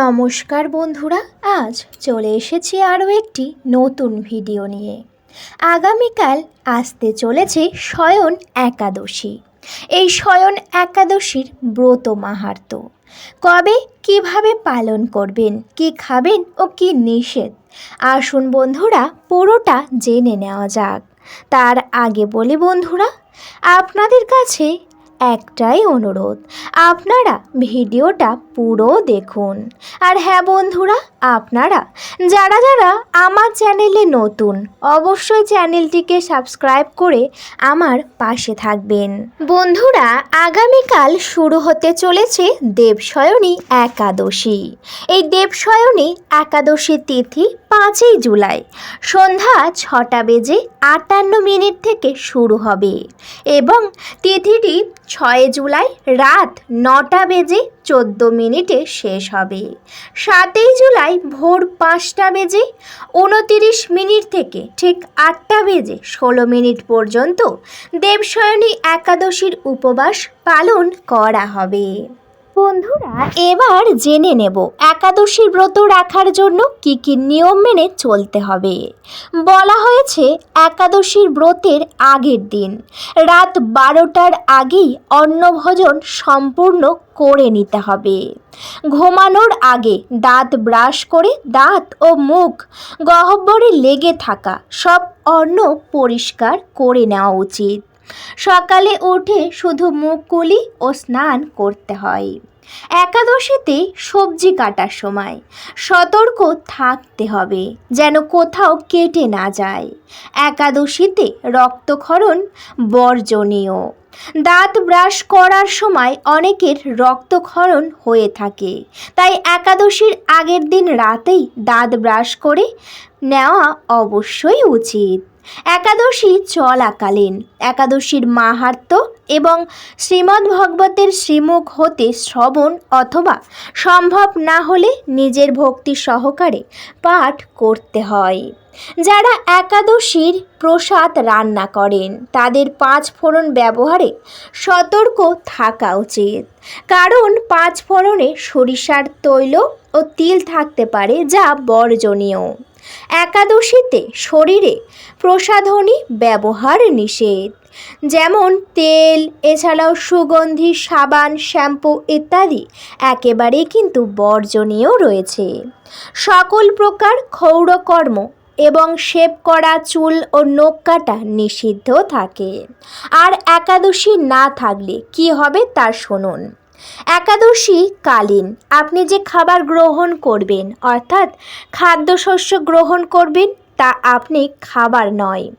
নমস্কার বন্ধুরা, আজ চলে এসেছি আরও একটি নতুন ভিডিও নিয়ে। আগামীকাল আসতে চলেছে শয়ন একাদশী। এই শয়ন একাদশীর ব্রত মাহার্ত কবে কীভাবে পালন করবেন, কি খাবেন ও কি নিষেধ, আসুন বন্ধুরা পুরোটা জেনে নেওয়া যাক। তার আগে বলি বন্ধুরা, আপনাদের কাছে একটাই অনুরোধ আপনারা ভিডিওটা পুরো দেখুন। আর হ্যাঁ বন্ধুরা আপনারা। যারা যারা আমার চ্যানেলে নতুন, অবশ্যই চ্যানেলটিকে সাবস্ক্রাইব করে আমার পাশে থাকবেন। বন্ধুরা, আগামীকাল শুরু হতে চলেছে দেবশয়নী একাদশী। এই দেবশয়নী একাদশী তিথি পাঁচই জুলাই, সন্ধ্যা ছটা বেজে আটান্ন মিনিট থেকে শুরু হবে। এবং তিথিটি ছয় জুলাই রাত নটা বেজে চোদ্দ মিনিটে শেষ হবে। সাতই জুলাই ভোর পাঁচটা বেজে উনতিরিশ মিনিট থেকে ঠিক আটটা বেজে ষোলো মিনিট পর্যন্ত দেবশয়নী একাদশীর উপবাস পালন করা হবে। বন্ধুরা, এবার জেনে নেব একাদশীর ব্রত রাখার জন্য কি কি নিয়ম মেনে চলতে হবে। বলা হয়েছে একাদশীর ব্রতের আগের দিন, রাত বারোটার আগেই অন্নভোজন সম্পূর্ণ করে নিতে হবে। ঘুমানোর আগে দাঁত ব্রাশ করে দাঁত ও মুখ গহ্বরে লেগে থাকা সব অন্ন পরিষ্কার করে নেওয়া উচিত। সকালে উঠে শুধু মুখ কুলি ও স্নান করতে হয়। একাদশীতে সবজি কাটার সময় সতর্ক থাকতে হবে, যেন কোথাও কেটে না যায়। একাদশীতে রক্তক্ষরণ বর্জনীয়। দাঁত ব্রাশ করার সময় অনেকের রক্তক্ষরণ হয়ে থাকে, তাই একাদশীর আগের দিন রাতেই দাঁত ব্রাশ করে নেওয়া অবশ্যই উচিত। একাদশী চলাকালীন। একাদশীর মাহাত্ম এবং শ্রীমদ্ ভগবতের শ্রীমুখ হতে শ্রবণ অথবা সম্ভব না হলে নিজের ভক্তি সহকারে পাঠ করতে হয়। যারা একাদশীর প্রসাদ রান্না করেন, তাদের পাঁচ ফোড়ন ব্যবহারে সতর্ক থাকা উচিত। কারণ পাঁচ ফোড়নে সরিষার তৈল ও তিল থাকতে পারে, যা বর্জনীয়। একাদশীতে শরীরে প্রসাধনী ব্যবহার নিষেধ। যেমন তেল, এছাড়াও সুগন্ধি, সাবান, শ্যাম্পু ইত্যাদি একেবারেই কিন্তু বর্জনীয় রয়েছে। সকল প্রকার ক্ষৌরকর্ম এবং শেপ করা চুল ও নখ কাটা নিষিদ্ধ থাকে। আর একাদশী না থাকলে কি হবে তা শুনুন। একাদশী কালীন। আপনি যে খাবার গ্রহণ করবেন, অর্থাৎ খাদ্যশস্য গ্রহণ করবেন, তা আপনি খাবার নয়,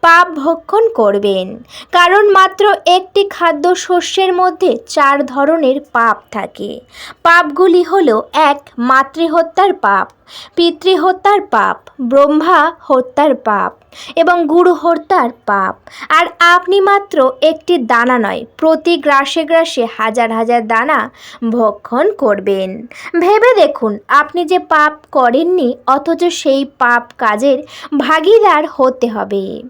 পাপ ভক্ষণ করবেন। কারণ মাত্র একটি খাদ্য শস্যের মধ্যে চার ধরনের পাপ থাকে। পাপগুলি হলো, এক, মাতৃহত্যার পাপ। পিতৃহত্যার পাপ, ব্রহ্মা হত্যার পাপ এবং গুরু হত্যার পাপ। আর আপনি মাত্র একটি দানা নয়, প্রতি গ্রাসে গ্রাসে হাজার হাজার দানা ভক্ষণ করবেন। ভেবে দেখুন, আপনি যে পাপ করেননি, অথচ সেই পাপ কাজের ভাগিদার হতে হবে।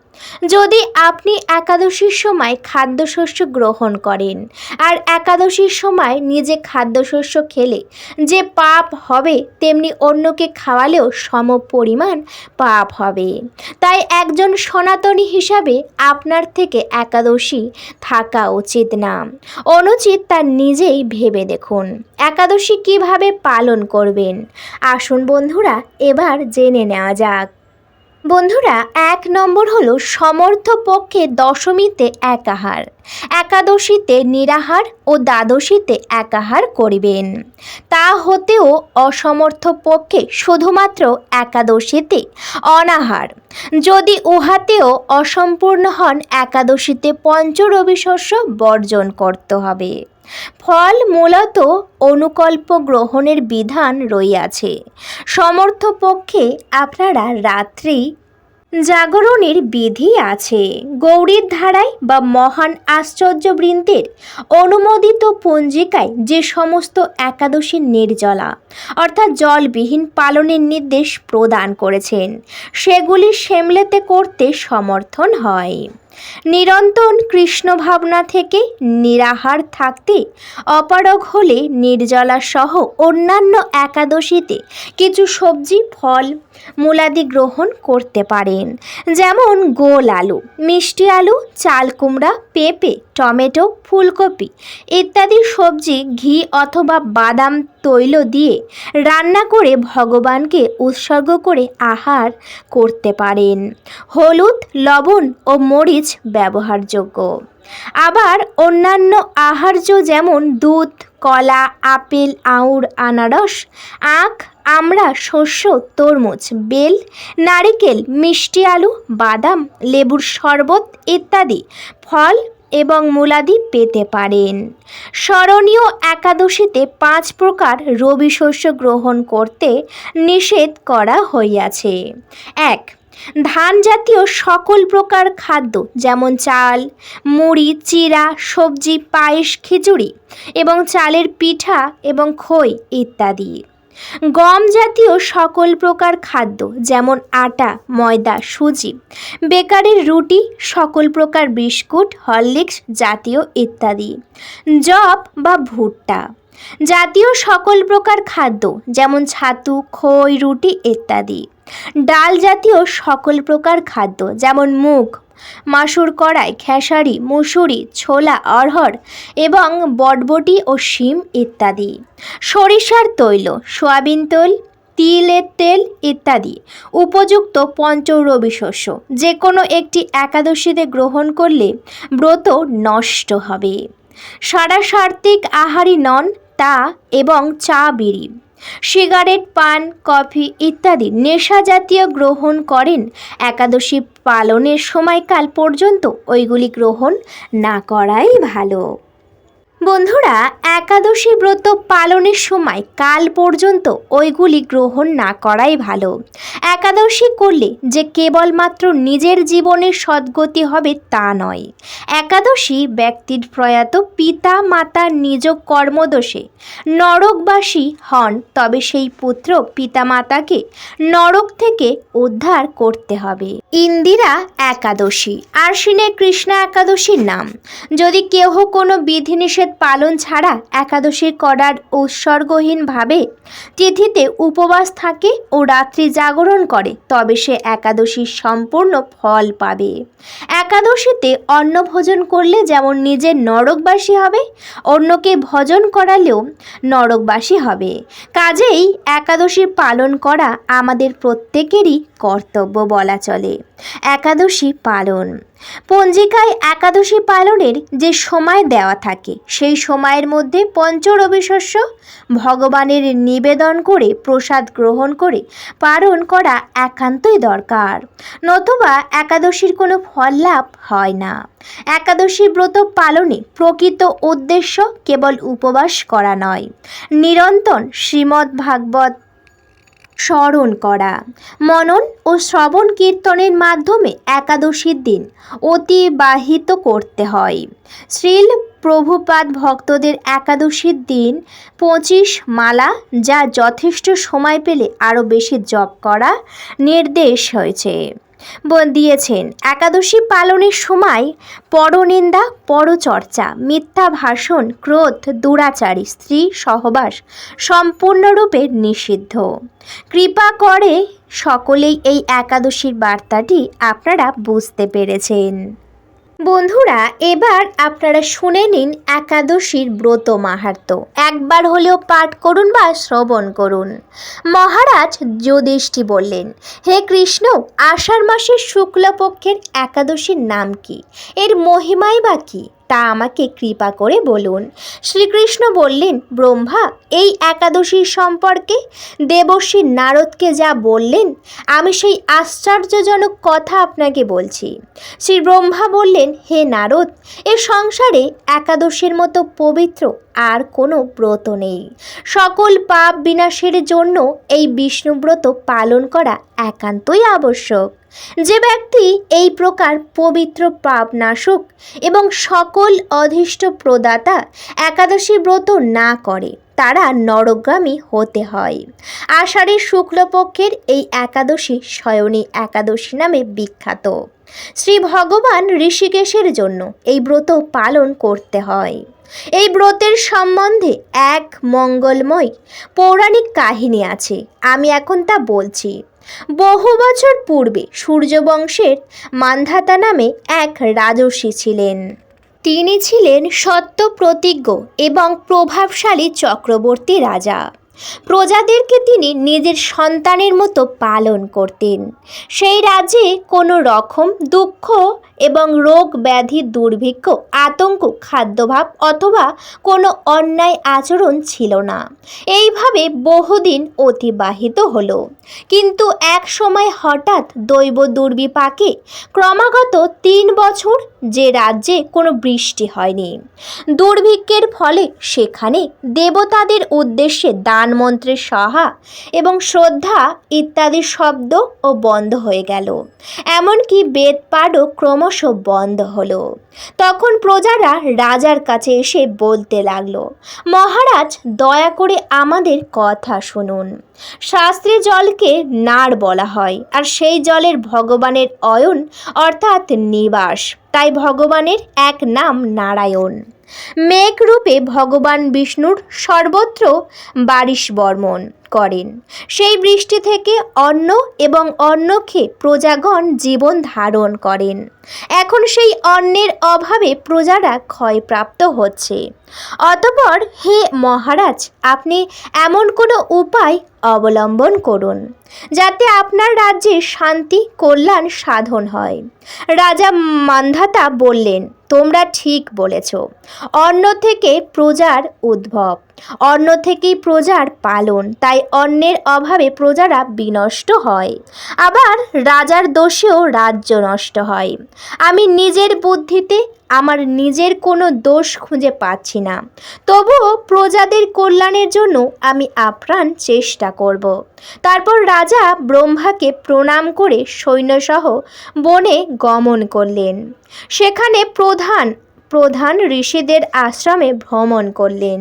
যদি আপনি একাদশীর সময় খাদ্যশস্য গ্রহণ করেন, আর একাদশীর সময় নিজে খাদ্যশস্য খেলে যে পাপ হবে, তেমনি অন্যকে খাওয়ালেও সম পরিমাণ পাপ হবে। তাই একজন সনাতনী হিসাবে আপনার থেকে একাদশী থাকা উচিত না। অনুচিত তার নিজেই ভেবে দেখুন। একাদশী কীভাবে পালন করবেন? আসুন বন্ধুরা, এবার জেনে নেওয়া যাক। বন্ধুরা, এক নম্বর হলো সমর্থ পক্ষে দশমীতে একাহার। একাদশীতে নিরাহার ও দ্বাদশীতে একাহার করিবেন। তা হতেও অসমর্থ পক্ষে শুধুমাত্র একাদশীতে অনাহার। যদি উহাতেও অসম্পূর্ণ হন, একাদশীতে পঞ্চরবি শস্য বর্জন করতে হবে। ফল মূলত অনুকল্প গ্রহণের বিধান রইয়াছে। সমর্থ পক্ষে আপনারা রাত্রি জাগরণের বিধি আছে। গৌরীর ধারায় বা মহান আশ্চর্যবৃন্দের অনুমোদিত পঞ্জিকায় যে সমস্ত একাদশী নির্জলা, অর্থাৎ জলবিহীন পালনের নির্দেশ প্রদান করেছেন, সেগুলি সেমলেতে করতে সমর্থন হয়। নিরন্তন কৃষ্ণ ভাবনা থেকে নিরাহার থাকতে, অপারগ হলে নির্জলা সহ অন্যান্য একাদশীতে কিছু সবজি, ফল, মূলাদি গ্রহণ করতে পারেন। যেমন গোল আলু, মিষ্টি আলু, চাল কুমড়া পেঁপে, টমেটো, ফুলকপি ইত্যাদি সবজি, ঘি অথবা বাদাম তৈল দিয়ে রান্না করে ভগবানকে উৎসর্গ করে আহার করতে পারেন। হলুদ, লবণ ও মরিচ ব্যবহারযোগ্য। আবার অন্যান্য আহার্য যেমন দুধ, কলা, আপেল, আঙুর, আনারস, আখ আমড়া শস্য, তরমুজ, বেল, নারিকেল, মিষ্টি আলু, বাদাম, লেবুর শরবত ইত্যাদি ফল এবং মূলাদি পেতে পারেন। স্মরণীয় একাদশীতে পাঁচ প্রকার রবি শস্য গ্রহণ করতে নিষেধ করা হইয়াছে। এক, ধান জাতীয় সকল প্রকার খাদ্য যেমন চাল, মুড়ি চিরা সবজি, পায়েস, খিচুড়ি এবং চালের পিঠা এবং খই ইত্যাদি। গম জাতীয় সকল প্রকার খাদ্য, যেমন আটা, ময়দা, সুজি, বেকারির রুটি, সকল প্রকার বিস্কুট, হরলিক্স জাতীয় ইত্যাদি, জব বা ভুট্টা। জাতীয় সকল প্রকার খাদ্য, যেমন ছাতু, খই, রুটি ইত্যাদি। ডাল জাতীয় সকল প্রকার খাদ্য, যেমন মুগ, মাসুর কড়াই, খেসারি, মুসুরি, ছোলা অরহর এবং বটবটি ও শিম ইত্যাদি। সরিষার তৈল, সয়াবিন তেল, তিলের তেল ইত্যাদি। উপযুক্ত পঞ্চরবি শস্য যে কোনো একটি একাদশীতে গ্রহণ করলে ব্রত নষ্ট হবে। সারা সার্থিক আহারই নন তা এবং চা বিড়ি। সিগারেট, পান, কফি ইত্যাদি নেশা জাতীয় গ্রহণ করেন। একাদশী পালনের সময়কাল পর্যন্ত ওইগুলি গ্রহণ না করাই ভালো। বন্ধুরা, একাদশী ব্রত পালনের সময় কাল পর্যন্ত ওইগুলি গ্রহণ না করাই ভালো। একাদশী করলে যে কেবলমাত্র নিজের জীবনের সদ্গতি হবে তা নয়। একাদশী ব্যক্তির প্রয়াত পিতা মাতার নিজ কর্মদোষে নরকবাসী হন, তবে সেই পুত্র পিতামাতাকে নরক থেকে উদ্ধার করতে হবে। ইন্দিরা একাদশী। আশ্বিনে কৃষ্ণা একাদশীর নাম। যদি কেহ কোনো বিধিনিষেধ পালন ছাড়া একাদশী করার উৎসর্গহীনভাবে তিথিতে উপবাস থাকে ও রাত্রি জাগরণ করে, তবে সে একাদশীর সম্পূর্ণ ফল পাবে। একাদশীতে অন্ন ভোজন করলে যেমন নিজের নরকবাসী হবে, অন্যকে ভজন করালেও নরকবাসী হবে। কাজেই একাদশী পালন করা আমাদের প্রত্যেকেরই কর্তব্য বলা চলে। একাদশী পালন। পঞ্জিকায় একাদশী পালনের যে সময় দেওয়া থাকে, সেই সময়ের মধ্যে পঞ্চরবি শস্য ভগবানের নিবেদন করে, প্রসাদ গ্রহণ করে, পালন করা একান্তই দরকার। নতুবা একাদশীর কোনো ফল লাভ হয় না। একাদশী ব্রত পালনে প্রকৃত উদ্দেশ্য কেবল উপবাস করা নয়। নিরন্তর শ্রীমদ্ ভাগবত স্মরণ করা। মনন ও শ্রবণ কীর্তনের মাধ্যমে একাদশীর দিন অতিবাহিত করতে হয়। শ্রীল প্রভুপাদ ভক্তদের একাদশীর দিন পঁচিশ মালা যা যথেষ্ট সময় পেলে আরও বেশি জপ করা নির্দেশ হয়েছে। দিয়েছেন। একাদশী পালনের সময় পরনিন্দা, পরচর্চা, মিথ্যা ভাষণ, ক্রোধ, দুরাচারী, স্ত্রী, সহবাস সম্পূর্ণরূপে নিষিদ্ধ। কৃপা করে সকলেই এই একাদশীর বার্তাটি আপনারা বুঝতে পেরেছেন। বন্ধুরা, এবার আপনারা শুনে নিন একাদশীর ব্রত মাহাত্ম। একবার হলেও পাঠ করুন বা শ্রবণ করুন। মহারাজ যুধিষ্ঠি বললেন, হে কৃষ্ণ, আষাঢ় মাসের শুক্লপক্ষের একাদশীর নাম কি? এর মহিমাই বা কি? তা আমাকে কৃপা করে বলুন। শ্রীকৃষ্ণ বললেন, ব্রহ্মা, এই একাদশীর সম্পর্কে দেবশ্রী নারদকে যা বললেন, আমি সেই আশ্চর্যজনক কথা আপনাকে বলছি। শ্রী ব্রহ্মা বললেন, হে নারদ, এ সংসারে একাদশীর মতো পবিত্র আর কোনো ব্রত নেই। সকল পাপ বিনাশের জন্য এই বিষ্ণুব্রত পালন করা একান্তই আবশ্যক। যে ব্যক্তি এই প্রকার পবিত্র পাপনাশক এবং সকল অধিষ্ঠ প্রদাতা একাদশী ব্রত না করে, তারা নরগামী হতে হয়। আষাঢ়ের শুক্লপক্ষের এই একাদশী শয়নী একাদশী নামে বিখ্যাত। শ্রী ভগবান ঋষিকেশের জন্য এই ব্রত পালন করতে হয়। এই ব্রতের সম্বন্ধে এক মঙ্গলময় পৌরাণিক কাহিনী আছে, আমি এখন তা বলছি। বহু বছর পূর্বে সূর্যবংশের মান্ধাতা নামে এক রাজর্ষি ছিলেন। তিনি ছিলেন সত্য প্রতিজ্ঞ এবং প্রভাবশালী চক্রবর্তী রাজা। প্রজাদেরকে তিনি নিজের সন্তানের মতো পালন করতেন। সেই রাজ্যে কোনো রকম দুঃখ এবং রোগ ব্যাধি, দুর্ভিক্ষ, আতঙ্ক, খাদ্যভাব অথবা কোনো অন্যায় আচরণ ছিল না। এইভাবে বহুদিন অতিবাহিত হলো। কিন্তু এক সময় হঠাৎ দৈব দুর্বিপাকে ক্রমাগত তিন বছর যে রাজ্যে কোনো বৃষ্টি হয়নি, দুর্ভিক্ষের ফলে সেখানে দেবতাদের উদ্দেশ্যে দান মন্ত্রের সহা এবং শ্রদ্ধা ইত্যাদি শব্দ ও বন্ধ হয়ে গেল। এমনকি বেদপাঠও ক্রমশ বন্ধ হলো। তখন প্রজারা রাজার কাছে এসে বলতে লাগল, মহারাজ, দয়া করে আমাদের কথা শুনুন। শাস্ত্রে জলকে নার বলা হয়, আর সেই জলের ভগবানের অয়ন অর্থাৎ নিবাস। তাই ভগবানের এক নাম নারায়ণ। মেঘ রূপে ভগবান বিষ্ণুর সর্বত্র বারিশ বর্মন করেন। সেই বৃষ্টি থেকে অন্ন এবং অন্ন খেয়ে প্রজাগণ জীবন ধারণ করেন। এখন সেই অন্নের অভাবে প্রজারা ক্ষয়প্রাপ্ত হচ্ছে। অতপর হে মহারাজ, আপনি এমন কোনো উপায় অবলম্বন করুন, যাতে আপনার রাজ্যে শান্তি, কল্যাণ সাধন হয়। রাজা মান্ধাতা বললেন তোমরা ঠিক বলেছ। অন্য থেকে প্রজার উদ্ভব। অন্ন থেকেই প্রজার পালন, তাই অন্নের অভাবে প্রজারা বিনষ্ট হয়। আবার রাজার দোষেও রাজ্য নষ্ট হয়। আমি নিজের বুদ্ধিতে আমার নিজের কোনো দোষ খুঁজে পাচ্ছি না। তবুও প্রজাদের কল্যাণের জন্য আমি আপ্রাণ চেষ্টা করব। তারপর রাজা ব্রহ্মাকে প্রণাম করে সৈন্যসহ বনে গমন করলেন। সেখানে প্রধান প্রধান ঋষিদের আশ্রমে ভ্রমণ করলেন।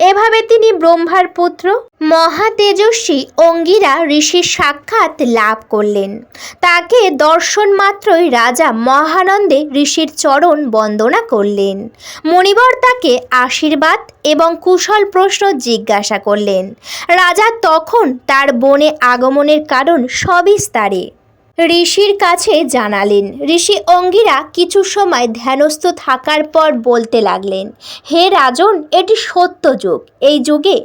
এভাবে তিনি ব্রহ্মার পুত্র, মহাতেজস্বী অঙ্গিরা ঋষির সাক্ষাৎ লাভ করলেন। তাকে দর্শন মাত্রই রাজা মহানন্দে ঋষির চরণ বন্দনা করলেন। মণিবর তাকে আশীর্বাদ এবং কুশল প্রশ্ন জিজ্ঞাসা করলেন। রাজা তখন তার বনে আগমনের কারণ সবিস্তারে ঋষির কাছে জানালেন, ঋষি অঙ্গিরা কিছু সময় ধ্যানস্থ থাকার পর বলতে লাগলেন, হে রাজন, এটি সত্য যুগ। এই যুগে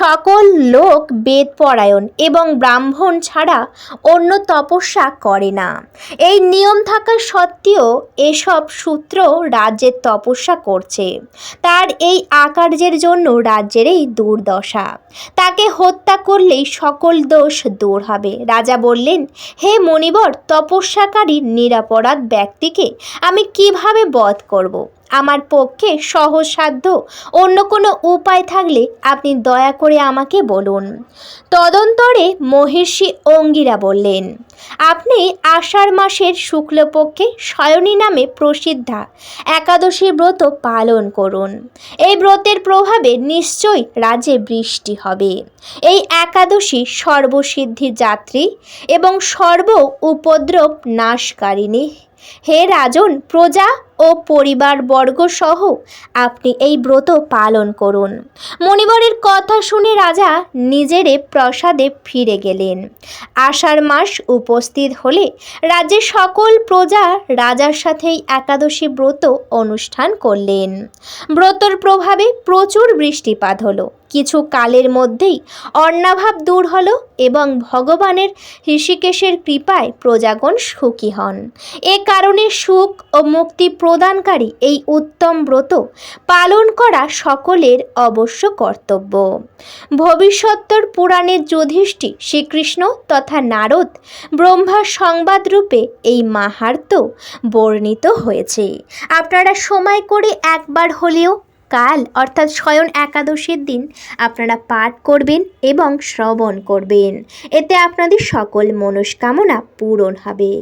সকল লোক বেদ পরায়ণ এবং ব্রাহ্মণ ছাড়া অন্য তপস্যা করে না। এই নিয়ম থাকা সত্ত্বেও এসব সূত্র রাজ্যের তপস্যা করছে। তার এই আকার্যের জন্য রাজ্যের এই দুর্দশা। তাকে হত্যা করলেই সকল দোষ দূর হবে। রাজা বললেন, হে মণিবর তপস্যাকারী নিরাপরাধ ব্যক্তিকে আমি কীভাবে বধ করব। আমার পক্ষে সহসাধ্য অন্য কোনো উপায় থাকলে আপনি দয়া করে আমাকে বলুন। তদন্তরে মহিষী অঙ্গিরা বললেন, আপনি আষাঢ় মাসের শুক্লপক্ষে শয়নী নামে প্রসিদ্ধা। একাদশী ব্রত পালন করুন। এই ব্রতের প্রভাবে নিশ্চয়ই রাজ্যে বৃষ্টি হবে। এই একাদশী সর্বসিদ্ধি যাত্রী এবং সর্ব উপদ্রব নাশকারিণী। হে রাজন, প্রজা ও পরিবারবর্গ সহ আপনি এই ব্রত পালন করুন। মণিবরের কথা শুনে রাজা নিজেরে প্রসাদে ফিরে গেলেন। আষাঢ় মাস উপস্থিত হলে রাজ্যের সকল প্রজা রাজার সাথেই একাদশী ব্রত অনুষ্ঠান করলেন। ব্রতর প্রভাবে প্রচুর বৃষ্টিপাত হলো। কিছু কালের মধ্যেই অন্নাভাব দূর হলো এবং ভগবানের ঋষিকেশের কৃপায় প্রজাগণ সুখী হন। এ কারণে সুখ ও মুক্তি প্রদানকারী এই উত্তম ব্রত পালন করা সকলের অবশ্য কর্তব্য। ভবিষ্যত্তর পুরাণের যুধিষ্ঠি শ্রীকৃষ্ণ তথা নারদ ব্রহ্মার সংবাদ রূপে এই মাহার্ত বর্ণিত হয়েছে। আপনারা সময় করে একবার হলেও কাল, অর্থাৎ স্বয়ন একাদশীর দিন, আপনারা পাঠ করবেন এবং শ্রবণ করবেন। এতে আপনাদের সকল মনস্কামনা পূরণ হবে।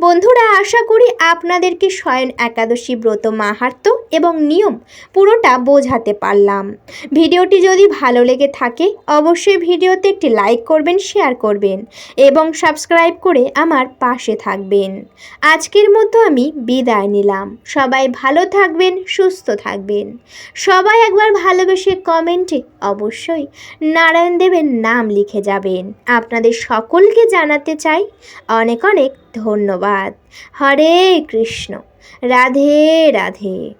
বন্ধুরা, আশা করি আপনাদেরকে স্বয়ন একাদশী ব্রত মাহাত্ম এবং নিয়ম পুরোটা বোঝাতে পারলাম। ভিডিওটি যদি ভালো লেগে থাকে, অবশ্যই ভিডিওতে একটি লাইক করবেন, শেয়ার করবেন এবং সাবস্ক্রাইব করে আমার পাশে থাকবেন। আজকের মতো আমি বিদায় নিলাম। সবাই ভালো থাকবেন, সুস্থ থাকবেন। সবাই একবার ভালোবেসে কমেন্টে অবশ্যই নারায়ণ দেবের নাম লিখে যাবেন। আপনাদের সকলকে জানাতে চাই অনেক অনেক ধন্যবাদ। হরে কৃষ্ণ। রাধে রাধে।